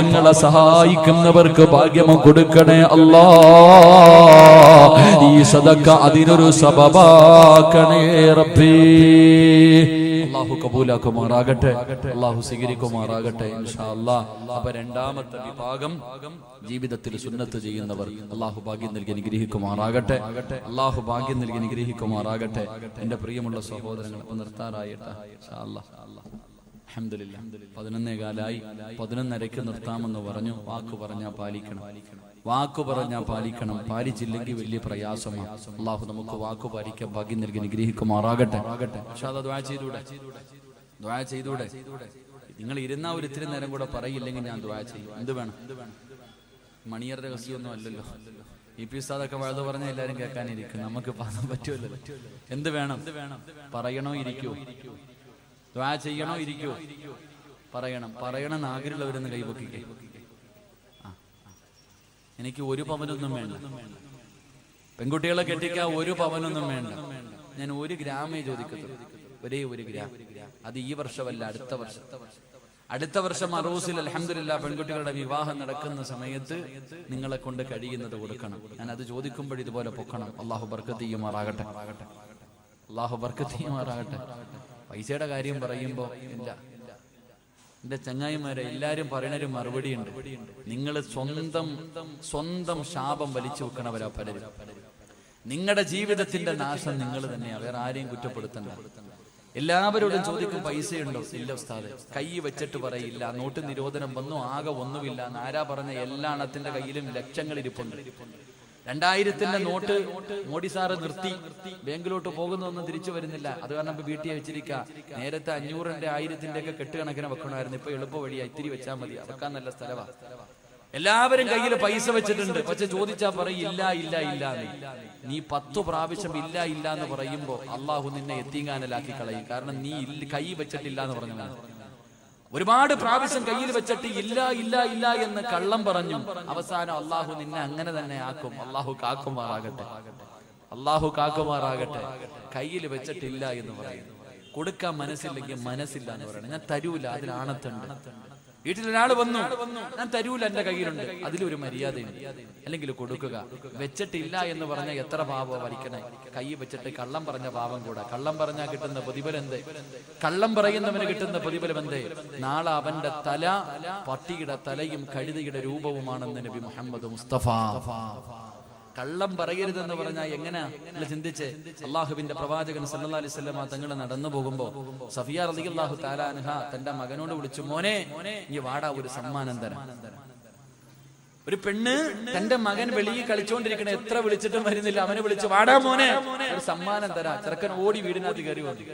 പാവങ്ങളെ സഹായിക്കുന്നവർക്ക് ഭാഗ്യം കൊടുക്കണേ അല്ലാ. ഈ സദക്ക അതിനൊരു സബബാക്കണേ റബ്ബേ. അള്ളാഹു കബൂലാക്കുമാറാകട്ടെ. അള്ളാഹു സ്വീകരിക്കുമാറാകട്ടെ അപ്പൊ രണ്ടാമത്തെ വിഭാഗം ജീവിതത്തിൽ സുന്നത്ത് ചെയ്യുന്നവർ. അള്ളാഹു ഭാഗ്യം നൽകി അനുഗ്രഹിക്കുമാറാകട്ടെ. അള്ളാഹു ഭാഗ്യം നൽകി അനുഗ്രഹിക്കുമാറാകട്ടെ. എന്റെ പ്രിയമുള്ള സഹോദരങ്ങൾ നിർത്താറായിട്ടാ. ഇൻഷാ അല്ലാ അൽഹംദുലില്ലാ പതിനൊന്നേ കാലായി പതിനൊന്നരയ്ക്ക് നിർത്താമെന്ന് പറഞ്ഞു. വാക്ക് പറഞ്ഞാൽ പാലിക്കണം. വാക്ക് പറഞ്ഞാൽ പാലിക്കണം. പാലിച്ചില്ലെങ്കിൽ വലിയ പ്രയാസമാണ് അള്ളാഹു നമുക്ക് വാക്ക് പാലിക്കാൻ ഭാഗ്യം നൽകി നിഗ്രഹിക്കുമാറാകട്ടെ പക്ഷെ നിങ്ങൾ ഇരുന്നാ ഒരു ഇത്തിരി നേരം കൂടെ പറയില്ലെങ്കിൽ ഞാൻ ദ്വാ ചെയ്യും. എന്ത് വേണം? മണിയർ രഹസ്യമൊന്നും അല്ലല്ലോ. ഇ പി ഉസ്താദൊക്കെ വഴുത് പറഞ്ഞ എല്ലാരും കേൾക്കാനിരിക്കും. നമുക്ക് പറയാൻ പറ്റുമല്ലോ. എന്ത് വേണം? പറയണോ ഇരിക്കൂ ദ്വാ ചെയ്യണോ ഇരിക്കോ. പറയണം. പറയണം ആഗ്രഹമുള്ളവരെന്ന് കൈപൊക്കിക്കേ. എനിക്ക് ഒരു പവനൊന്നും വേണ്ട. പെൺകുട്ടികളെ കെട്ടിക്കാൻ ഒരു പവനൊന്നും വേണ്ട. ഞാൻ ഒരു ഗ്രാമേ ചോദിക്കത്തുള്ളൂ. ഒരേ ഒരു ഗ്രാം. അത് ഈ വർഷമല്ല അടുത്ത വർഷം. അടുത്ത വർഷം അറൂസിൽ അലഹമില്ല പെൺകുട്ടികളുടെ വിവാഹം നടക്കുന്ന സമയത്ത് നിങ്ങളെ കൊണ്ട് കഴിയുന്നത് കൊടുക്കണം. ഞാൻ അത് ചോദിക്കുമ്പോൾ ഇതുപോലെ പൊക്കണം. അള്ളാഹു ബർക്കത്ത് ചെയ്യുമാറാകട്ടെ. അള്ളാഹു ബർക്കത്ത് ചെയ്യുമാറാകട്ടെ. പൈസയുടെ കാര്യം പറയുമ്പോ ഇല്ല എന്റെ ചങ്ങായിമാരെ എല്ലാരും പറയണൊരു മറുപടി ഉണ്ട് നിങ്ങൾ സ്വന്തം സ്വന്തം ശാപം വലിച്ചു വെക്കണവരാ പലരും. നിങ്ങളുടെ ജീവിതത്തിന്റെ നാശം നിങ്ങൾ തന്നെയാണ് വേറെ ആരെയും കുറ്റപ്പെടുത്തണ്ട. എല്ലാവരോടും ചോദിക്കും പൈസയുണ്ടോ? ഇല്ല ഉസ്താദ്. കൈ വെച്ചിട്ട് പറയില്ല. നോട്ട് നിരോധനം വന്നു ആകെ ഒന്നുമില്ല. നാരാ പറഞ്ഞ എല്ലാ അണത്തിന്റെ കയ്യിലും ലക്ഷങ്ങൾ ഇരിപ്പുണ്ട്. രണ്ടായിരത്തിന്റെ നോട്ട് മോഡി സാറ് നിർത്തി. ബാങ്കിലോട്ട് പോകുന്നൊന്നും തിരിച്ചു വരുന്നില്ല. അത് കാരണം ഇപ്പൊ വീട്ടിൽ വെച്ചിരിക്ക നേരത്തെ അഞ്ഞൂറിന്റെ ആയിരത്തിന്റെ ഒക്കെ കെട്ടുകണക്കിന് വെക്കണമായിരുന്നു. ഇപ്പൊ എളുപ്പ വഴിയാ ഇത്തിരി വെച്ചാൽ മതി. വെക്കാൻ നല്ല സ്ഥലവാ. എല്ലാവരും കയ്യിൽ പൈസ വെച്ചിട്ടുണ്ട്. പക്ഷെ ചോദിച്ചാ പറയും ഇല്ല ഇല്ല ഇല്ല നീ പത്ത് പ്രാവശ്യം ഇല്ല ഇല്ല എന്ന് പറയുമ്പോ അള്ളാഹു നിന്നെ എത്തിങ്ങാനലാക്കി കളയും. കാരണം നീ കൈ വെച്ചിട്ടില്ല എന്ന് പറഞ്ഞു ഒരുപാട് പ്രാവശ്യം കയ്യിൽ വെച്ചിട്ട് ഇല്ല ഇല്ല ഇല്ല എന്ന് കള്ളം പറഞ്ഞു അവസാനം അള്ളാഹു നിന്നെ അങ്ങനെ തന്നെ ആക്കും. അള്ളാഹു കാക്കുമാറാകട്ടെ. അള്ളാഹു കാക്കുമാറാകട്ടെ. കയ്യിൽ വെച്ചിട്ടില്ല എന്ന് പറയുന്നു. കൊടുക്കാൻ മനസ്സില്ലെങ്കിൽ മനസ്സില്ല എന്ന് പറയണം ഞാൻ തരൂല അതിൽ ആണത്തുണ്ട്. വീട്ടിൽ ഒരാൾ വന്നു. ഞാൻ തരൂല എന്റെ കയ്യിലുണ്ട്. അതിലൊരു മര്യാദയുണ്ട്. അല്ലെങ്കിൽ കൊടുക്കുക. വെച്ചിട്ടില്ല എന്ന് പറഞ്ഞ എത്ര പാപം വലിക്കണേ കൈ വെച്ചിട്ട് കള്ളം പറഞ്ഞ പാപം കൂടെ. കള്ളം പറഞ്ഞാൽ കിട്ടുന്ന പ്രതിഫലം എന്തേ? കള്ളം പറയുന്നവന് കിട്ടുന്ന പ്രതിഫലം എന്തേ? നാളെ അവന്റെ തല പട്ടിയുടെ തലയും കഴുതിയുടെ രൂപവുമാണെന്ന് നബി മുഹമ്മദ് മുസ്തഫ. കള്ളം പറയരുതെന്ന് പറഞ്ഞാൽ എങ്ങനെ? അല്ല ചിന്തിച്ച്. അള്ളാഹുവിന്റെ പ്രവാചകൻ സല്ലാ അലൈഹി സ്വലമ തങ്ങൾ നടന്നു പോകുമ്പോ സഫിയ അള്ളാഹു താലാൻഹ തന്റെ മകനോട് വിളിച്ചു മോനെ ഈ വാടാ ഒരു സമ്മാനം തരാം. ഒരു പെണ്ണ് തന്റെ മകൻ വെളിയിൽ കളിച്ചോണ്ടിരിക്കണ എത്ര വിളിച്ചിട്ടും വരുന്നില്ല. അവനെ വിളിച്ചു വാടാ മോനെ ഒരു സമ്മാനം തരാ. ചെറുക്കൻ ഓടി വീടിനകത്ത് കയറി വന്നു.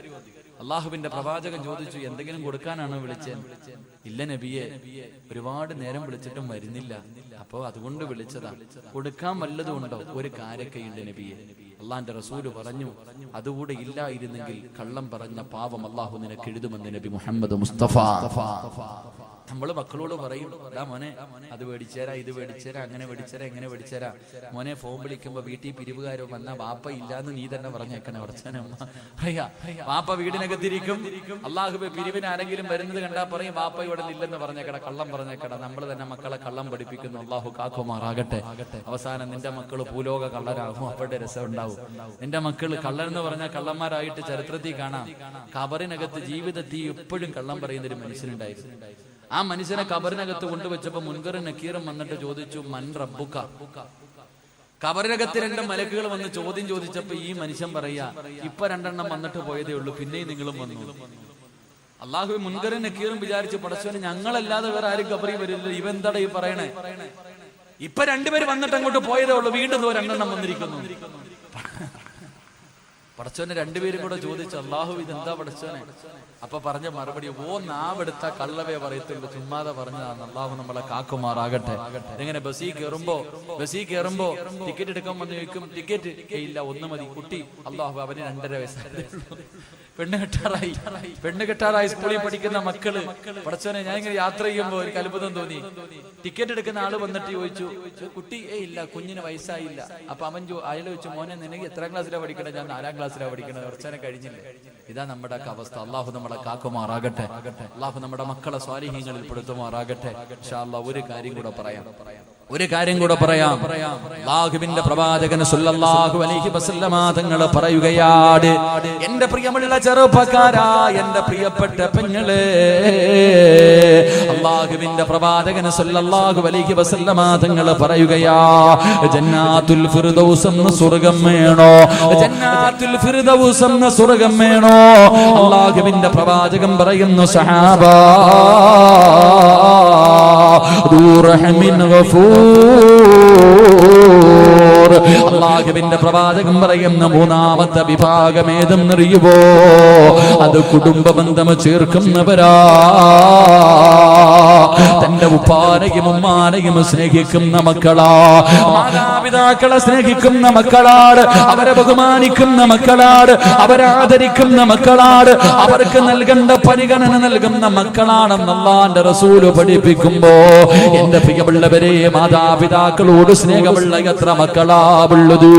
അള്ളാഹുവിന്റെ പ്രവാചകൻ ചോദിച്ചു എന്തെങ്കിലും കൊടുക്കാനാണോ വിളിച്ചത്? ഇല്ല നബിയെ ഒരുപാട് നേരം വിളിച്ചിട്ടും വരുന്നില്ല. അപ്പോ അതുകൊണ്ട് വിളിച്ചതാ. കൊടുക്കാൻ വല്ലതും ഉണ്ടോ? ഒരു കാരക്കയുണ്ട് നബിയെ. അള്ളാന്റെ റസൂൽ പറഞ്ഞു അതുകൂടെ ഇല്ലായിരുന്നെങ്കിൽ കള്ളം പറഞ്ഞ പാവം അള്ളാഹു നിനക്ക് എഴുതുമെന്ന് നബി മുഹമ്മദ് മുസ്തഫ. നമ്മൾ മക്കളോട് പറയും "ഡാ മോനെ അത് മേടിച്ചേരാ ഇത് മേടിച്ചേരാ അങ്ങനെ മേടിച്ചേരാ എങ്ങനെ മേടിച്ചേരാ മോനെ ഫോൺ വിളിക്കുമ്പോ വീട്ടിൽ പിരിവുകാരോ വന്നാ വാപ്പ ഇല്ലാന്ന് നീ തന്നെ പറഞ്ഞേക്കണേ ഉറച്ചനെ അയ്യാ വാപ്പ വീടിനകത്തിരിക്കും അള്ളാഹുബെ പിരിവിന് ആരെങ്കിലും വരുന്നത് കണ്ടാ പറയും വാപ്പ ഇവിടെ ഇല്ലെന്ന് പറഞ്ഞേക്കട കള്ളം പറഞ്ഞേക്കട നമ്മൾ തന്നെ മക്കളെ കള്ളം പഠിപ്പിക്കുന്നു അള്ളാഹു കാക്കുമാറാകട്ടെ. അവസാനം നിന്റെ മക്കൾ ഭൂലോക കള്ളരാകും അവരുടെ രസം ഉണ്ടാവും. നിന്റെ മക്കൾ കള്ളൻ പറഞ്ഞാൽ കള്ളന്മാരായിട്ട് ചരിത്രത്തിൽ കാണാം. കബറിനകത്ത് ജീവിതത്തിൽ എപ്പോഴും കള്ളം പറയുന്ന ഒരു മനുഷ്യനുണ്ടായിരുന്നു. ആ മനുഷ്യനെ കബറിനകത്ത് കൊണ്ടുവച്ചപ്പോ മുൻകറും നക്കീറും വന്നിട്ട് ചോദിച്ചു മൻ റബ്ബുക്ക കബറിനകത്ത് രണ്ട് മലക്കുകൾ വന്ന് ചോദ്യം ചോദിച്ചപ്പോ ഈ മനുഷ്യൻ പറയാ ഇപ്പൊ രണ്ടെണ്ണം വന്നിട്ട് പോയതേ ഉള്ളൂ പിന്നെയും നിങ്ങളും വന്നു. അള്ളാഹു മുൻകറും നക്കീറും വിചാരിച്ചു പടച്ചവന് ഞങ്ങളല്ലാതെ വേറെ ആരും കബറി വരില്ല ഇവ ഈ പറയണേ? ഇപ്പൊ രണ്ടുപേര് വന്നിട്ട് അങ്ങോട്ട് പോയതേ ഉള്ളൂ വീണ്ടും രണ്ടെണ്ണം വന്നിരിക്കുന്നു. പടച്ചോനെ രണ്ടുപേരും കൂടെ ചോദിച്ചു അള്ളാഹു ഇതെന്താ പടച്ചോനെ അപ്പൊ പറഞ്ഞ മറുപടി ഓ നാവെടുത്ത കള്ളവേ പറയത്തുള്ളൂ. ചുമ്മാതെ പറഞ്ഞതാണ്. അള്ളാഹു നമ്മളെ കാക്കുമാറാകട്ടെ. എങ്ങനെ ബസ്സിൽ കയറുമ്പോ ബസ്സിൽ കയറുമ്പോ ടിക്കറ്റ് എടുക്കാൻ വന്ന് ചോദിക്കും ടിക്കറ്റ്? ഇല്ല ഒന്ന് മതി. കുട്ടി അള്ളാഹു അവന് രണ്ടര വയസ്സായി. പെണ്ണ് കെട്ടാറായി. പെണ്ണ് കെട്ടാറായി സ്കൂളിൽ പഠിക്കുന്ന മക്കൾ. പടച്ചോനെ ഞാൻ ഇങ്ങനെ യാത്ര ചെയ്യുമ്പോ എനിക്ക് അത്ഭുതം തോന്നി. ടിക്കറ്റ് എടുക്കുന്ന ആൾ വന്നിട്ട് ചോദിച്ചു കുട്ടി ഏ ഇല്ല കുഞ്ഞിന് വയസ്സായില്ല. അപ്പൊ അവൻ അയാൾ ചോദിച്ചു മോനെ നിനക്ക് എത്രാം ക്ലാസ്സിലാണ് പഠിക്കണം? ഞാൻ നാലാം ക്ലാസ്സിലാണ് പഠിക്കുന്നത് കുറച്ചേനെ കഴിഞ്ഞില്ലേ? ഇതാ നമ്മുടെ അവസ്ഥ. അള്ളാഹു നമ്മളെ കാക്കുമാറാകട്ടെ. അള്ളാഹു നമ്മുടെ മക്കളെ സ്വാരീഹ്യങ്ങളിൽ പെടുത്തുമാറാകട്ടെ. ഒരു കാര്യം കൂടെ പറയാം. ഒരു കാര്യം കൂടെ പറയാം. ലാഹുവിന്റെ പ്രവാചകൻ സുല്ലല്ലാഹു അലൈഹി വസല്ലമ തങ്ങൾ പറയുകയാണ് എന്റെ പ്രിയമുള്ള ചെറുപ്പക്കാരാ എന്റെ പ്രിയപ്പെട്ട പെങ്ങളെ അള്ളാഹുവിന്റെ പ്രവാചകന് സല്ലല്ലാഹു അലൈഹി വസല്ലമ തങ്ങൾ പറയുകയാ ജന്നാത്തുൽ ഫിർദൗസ് എന്ന സ്വർഗം വേണോ? ജന്നാത്തുൽ ഫിർദൗസ് എന്ന സ്വർഗം വേണോ? അള്ളാഹുവിന്റെ പ്രവാചകൻ പറയുന്നു സഹാബ റഹ്മിൻ ഗഫൂർ. അള്ളാഹുവിന്റെ പ്രവാചകൻ പറയുന്ന മൂന്നാമത്തെ വിഭാഗം ഏതെന്നറിയുവോ? അത് കുടുംബ ബന്ധം ചേർക്കുന്നവരാ. തന്റെ ഉപ്പാനെയും ഉമ്മാനെയും സ്നേഹിക്കുന്ന മക്കളാ. മാതാപിതാക്കളെ സ്നേഹിക്കുന്ന മക്കളാട് അവരെ ബഹുമാനിക്കുന്ന മക്കളാട് അവരെ ആദരിക്കുന്ന മക്കളാട് അവർക്ക് നൽകേണ്ട പരിഗണന നൽകുന്ന മക്കളാണെന്ന് അള്ളാന്റെ റസൂൽ പഠിപ്പിക്കുമ്പോ എന്റെ പ്രിയമുള്ളവരെ മാതാപിതാക്കളോട് സ്നേഹമുള്ള എത്ര മക്കളാവുള്ളത്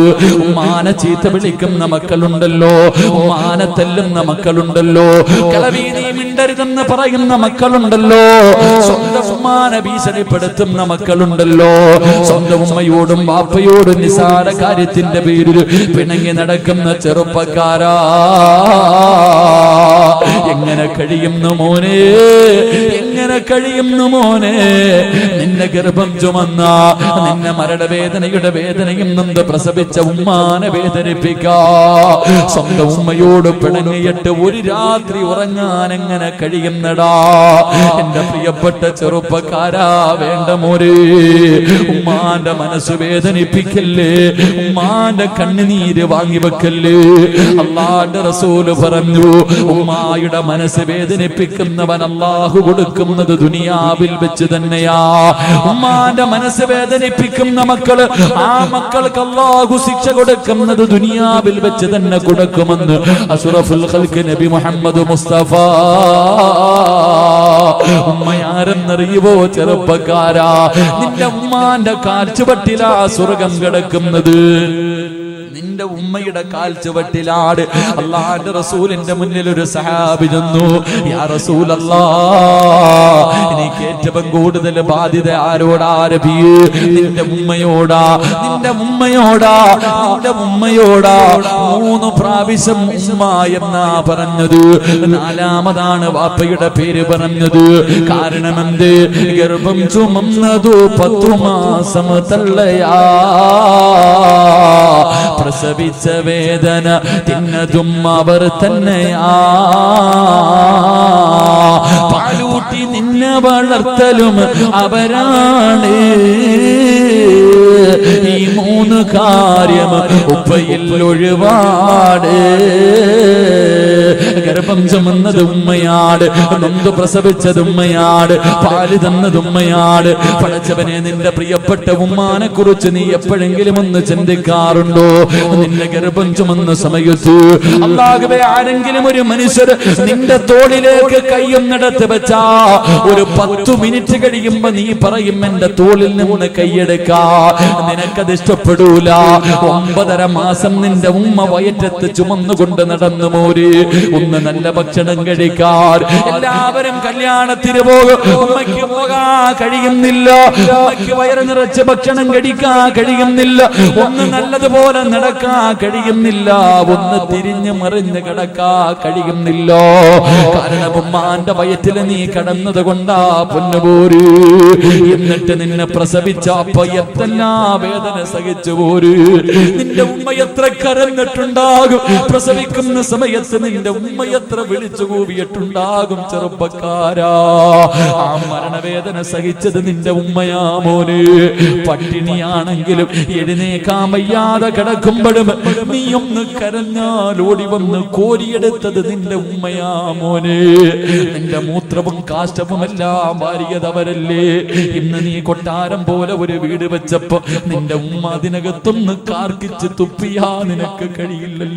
ഉമ്മാനെ ചീത്ത വിളിക്കുന്ന മക്കളുണ്ടല്ലോ. ഉമ്മാനെ തെല്ലുന്ന മക്കളുണ്ടല്ലോ. മിണ്ടരുതെന്ന് പറയുന്ന മക്കളുണ്ടല്ലോ. സ്വന്തം ഉമ്മാനെ ഭീഷണിപ്പെടുത്തുന്ന മക്കളുണ്ടല്ലോ. സ്വന്തം ഉമ്മയോടും വാപ്പയോടും നിസാര കാര്യത്തിന്റെ പേരിൽ പിണങ്ങി നടക്കുന്ന ചെറുപ്പക്കാരാ. എങ്ങനെ കഴിയുന്നു മോനെ? എങ്ങനെ കഴിയുന്നു മോനെ? നിന്നെ ഗർഭം ചുമന്ന നിന്നെ മരണവേദനയുടെ വേദനയും നൊന്ത് പ്രസവിച്ച ഉമ്മാനെ വേദനിപ്പിക്കാ. സ്വന്തം ഉമ്മയോട് പിണങ്ങിയിട്ട് ഒരു രാത്രി ഉറങ്ങാൻ എങ്ങനെ കഴിയുന്നടാ? എന്റെ പ്രിയപ്പെട്ട ചെറുപ്പക്കാരാ വേണ്ട മോരെ ഉമ്മാന്റെ മനസ്സ് വേദനിപ്പിക്കല്ലേ ഉമ്മാന്റെ കണ്ണുനീര് വാങ്ങി വെക്കല്ലേ. അള്ളാന്റെ റസൂൽ പറഞ്ഞു ഉമ്മായുടെ മനസ്സ് വേദനിപ്പിക്കുന്നവൻ അള്ളാഹു കൊടുക്കുന്നത് ദുനിയാവിൽ വെച്ച് തന്നെയാ. ഉമ്മാന്റെ മനസ്സ് വേദനിപ്പിക്കുന്ന മക്കൾ ആ മക്കൾക്ക് അള്ളാഹു ശിക്ഷ കൊടുക്കുന്നത് ദുനിയാവിൽ വെച്ച് തന്നെ കൊടുക്കുമെന്ന് അസുറഫുൽ നബി മുഹമ്മദ് മുസ്തഫ ഉമ്മയാരെന്നറിയുവോ ചെറുപ്പക്കാരാ? നിന്റെ ഉമ്മാന്റെ കാൽച്ചുവട്ടിലാ സ്വർഗം കിടക്കുന്നത്. നിന്റെ ഉമ്മയുടെ കാൽ ചുവട്ടിലാണ് അള്ളാന്റെ റസൂലിന്റെ മുന്നിൽ ഒരു സഹാബി ചെന്നു യാ റസൂൽ എനിക്ക് ഏറ്റവും കൂടുതൽ ബാധ്യത ആരോടാ രബി നിന്റെ ഉമ്മയോടാ നിന്റെ ഉമ്മയോടാ നിന്റെ ഉമ്മയോടാ. മൂന്ന് പ്രാവശ്യം ഉമ്മ എന്നാ പറഞ്ഞത്. നാലാമതാണ് വാപ്പയുടെ പേര് പറഞ്ഞത്. കാരണം എന്ത് ഗർഭം ചുമന്നതു പത്തു മാസം തള്ളയാ. പ്രസവിച്ച വേദന തിന്നതും അവർ തന്നെയാ. പാലൂട്ടി നിന്നെ വളർത്തലും അവരാണ്. ഈ മൂന്ന് കാര്യം ഉപ്പയിൽ ഒഴിവാട് ഗർഭം ചുമന്നത് ഉമ്മയാട് നൊന്ത് പ്രസവിച്ചത് ഉമ്മയാട് പാൽ തന്നത് ഉമ്മയാട്. പടച്ചവനെ നിന്റെ പ്രിയപ്പെട്ട ഉമ്മാനെ കുറിച്ച് നീ എപ്പോഴെങ്കിലും ഒന്ന് ചിന്തിക്കാറുണ്ടോ? നിന്റെ ഗർഭം ചുമന്ന സമയത്ത് അല്ലാഹുവേ ആരെങ്കിലും ഒരു മനുഷ്യർ നിന്റെ തോളിലേക്ക് കയ്യൊന്നിടത്ത് വെച്ചാ ഒരു പത്തു മിനിറ്റ് കഴിയുമ്പോ നീ പറയും എന്റെ തോളിൽ നിന്ന് കൈയെടുക്കാ. നിനക്കത് ഇഷ്ടപ്പെടൂല. ഒമ്പതര മാസം നിന്റെ ഉമ്മ വയറ്റത്ത് ചുമന്നുകൊണ്ട് നടന്നു മോര്. ഒന്ന് നല്ല ഭക്ഷണം കഴിക്കാൻ എല്ലാവരും കല്യാണത്തിന് പോകും. ഉമ്മയ്ക്ക് പോകാ കഴിയുന്നില്ല. ഉമ്മയ്ക്ക് വയറ് നിറച്ച് ഭക്ഷണം കഴിക്കാൻ കഴിയുന്നില്ല. ഒന്ന് നല്ലതുപോലെ നടക്കാൻ കഴിയുന്നില്ല. ഒന്ന് തിരിഞ്ഞു മറിഞ്ഞ് കിടക്കാ കഴിയുന്നില്ല. കാരണം ഉമ്മാന്റെ വയറ്റിൽ നീ കടന്നത് കൊണ്ടാ പൊന്നുപോര്. എന്നിട്ട് നിന്നെ പ്രസവിച്ച അപ്പ വേദന സഹിച്ചു പോര്. നിന്റെ ഉമ്മ എത്ര കരഞ്ഞിട്ടുണ്ടാകും? പ്രസവിക്കുന്ന സമയത്ത് നിന്റെ ഉമ്മ എത്ര വിളിച്ചു കൂവിയിട്ടുണ്ടാകും ചെറുപ്പക്കാരാ? ആ മരണവേദന സഹിച്ചത് നിന്റെ ഉമ്മയാ മോന്. പട്ടിണിയാണെങ്കിലും എഴുന്നേക്കാൻ വയ്യാതെ കിടക്കുമ്പോഴും നീ ഒന്ന് കരഞ്ഞാൽ ഓടി വന്ന് കോരിയെടുത്തത് നിന്റെ ഉമ്മയാ മോന്. നിന്റെ മൂത്രവും കാഷ്ടവും എല്ലാം വാരിയതവരല്ലേ? ഇന്ന് നീ കൊട്ടാരം പോലെ ഒരു വീട് വെച്ചപ്പോ നിന്റെ ഉമ്മ അതിനകത്തൊന്ന് കാർക്കിച്ച് തുപ്പിയാ നിനക്ക് കഴിയില്ലല്ലോ.